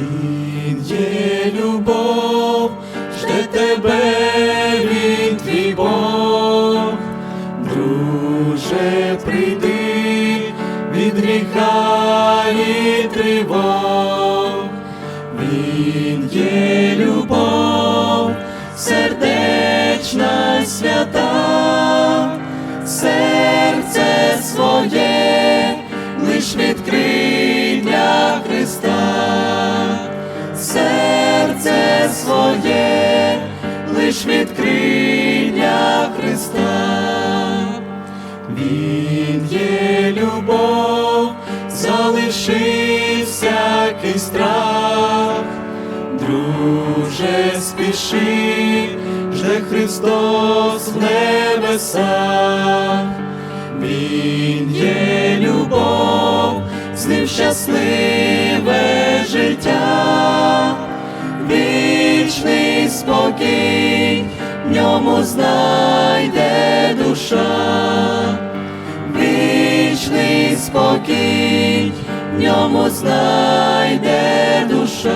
Він є любов, жде тебе він твій Бог. Друже, прийди від гріха тривог. Він є любов, сердечна свята, серце своє лиш відкрий лиш відкрий для Христа. Він є любов, залиши всякий страх, друже, спіши, жде Христос в небесах. Він є любов, з ним щасливе життя, вічний спокій, в ньому знайде душа, вічний спокій, в ньому знайде душа.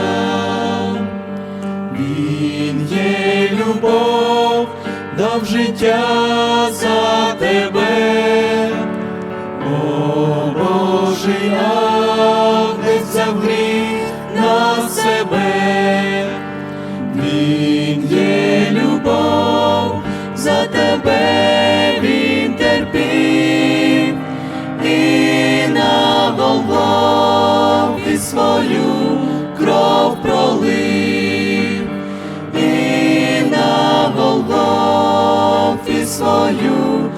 Він є любов, дав життя за тебе, о Божий тебе він терпів, і на Голгофі свою кров пролив, і на Голгофі свою